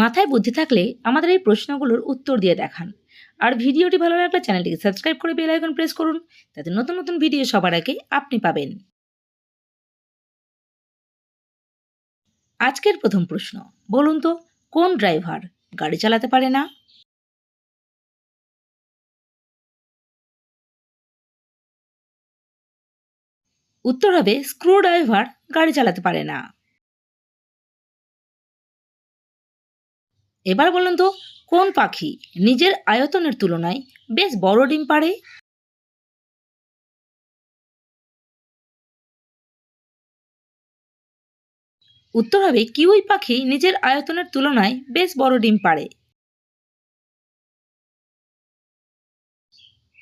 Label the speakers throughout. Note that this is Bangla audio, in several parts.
Speaker 1: মাথায় বুদ্ধি থাকলে আমাদের এই প্রশ্নগুলোর উত্তর দিয়ে দেখান। আর ভিডিওটি ভালো লাগলে চ্যানেলটিকে সাবস্ক্রাইব করে বেল আইকন প্রেস করুন যাতে নতুন নতুন ভিডিও সবার আগে আপনি পাবেন। আজকের প্রথম প্রশ্ন, বলুন তো, কোন ড্রাইভার গাড়ি চালাতে পারে না? উত্তর হবে স্ক্রু ড্রাইভার গাড়ি চালাতে পারে না। এবার বলুন তো, কোন পাখি নিজের আয়তনের তুলনায় বেশ বড় ডিম পাড়ে? উত্তর হবে, কিউই পাখি নিজের আয়তনের তুলনায় বেশ বড় ডিম পাড়ে।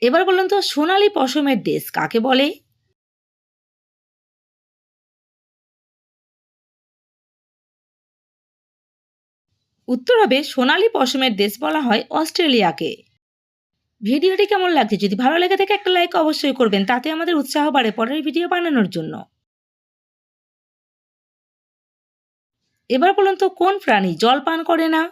Speaker 1: এবার বলুন তো, সোনালি পশমের দেশ কাকে বলে? উত্তর হবে সোনালি পশমের দেশ বলা হয় অস্ট্রেলিয়াকে। ভিডিওটি কেমন লাগছে? যদি ভালো লেগে থাকে একটা লাইক অবশ্যই করবেন, তাতে আমাদের উৎসাহ বাড়ে পরের ভিডিও বানানোর জন্য। এবার বলুন তো, কোন প্রাণী জল পান করে না?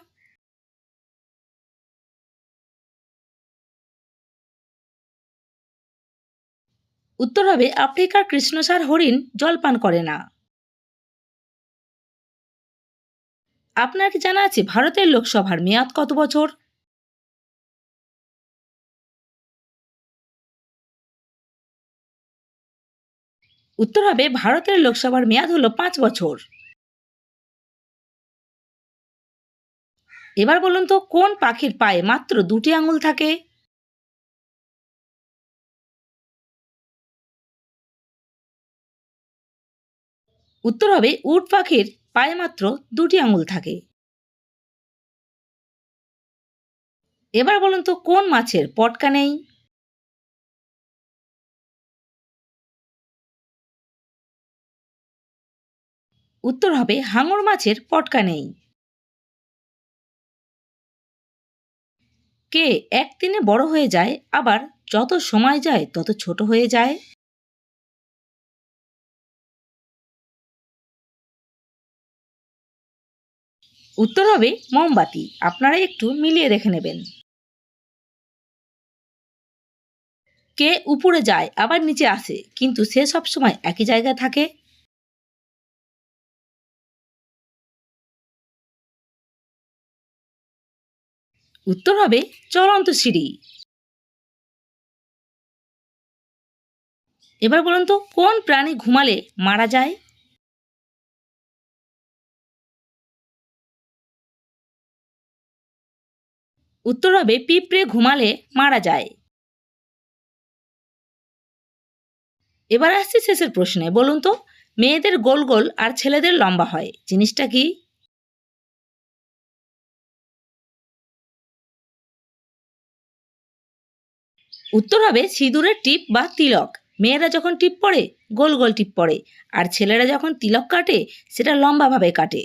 Speaker 1: উত্তর হবে আফ্রিকার কৃষ্ণসার হরিণ জল পান করে না। আপনার কি জানা আছে ভারতের লোকসভার মেয়াদ কত বছর? উত্তর হবে, ভারতের লোকসভার মেয়াদ হলো পাঁচ বছর। এবার বলুন তো, কোন পাখির পায়ে মাত্র দুটি আঙুল থাকে? উত্তর হবে, উট পাখির পায়ে মাত্র দুটি আঙুল থাকে। এবার বলুন তো, কোন মাছের পটকা নেই? উত্তর হবে, হাঙর মাছের পটকা নেই। কে একদিনে বড় হয়ে যায়, আবার যত সময় যায়, তত ছোট হয়ে যায়। উত্তর হবে মোমবাতি। আপনারা একটু মিলিয়ে দেখে নেবেন। কে উপরে যায়, আবার নিচে আসে, কিন্তু সে সব সময় একই জায়গায় থাকে। উত্তর হবে চলন্ত সিঁড়ি। এবার বলুন তো, কোন প্রাণী ঘুমালে মারা যায়? উত্তর হবে পিঁপড়ে ঘুমালে মারা যায়। এবার আসছি শেষের প্রশ্নে, বলুন তো, মেয়েদের গোল গোল আর ছেলেদের লম্বা হয়, জিনিসটা কি? উত্তর হবে সিঁদুরের টিপ বা তিলক। মেয়েরা যখন টিপ পড়ে, গোল গোল টিপ পড়ে, আর ছেলেরা যখন তিলক কাটে, সেটা লম্বাভাবে কাটে।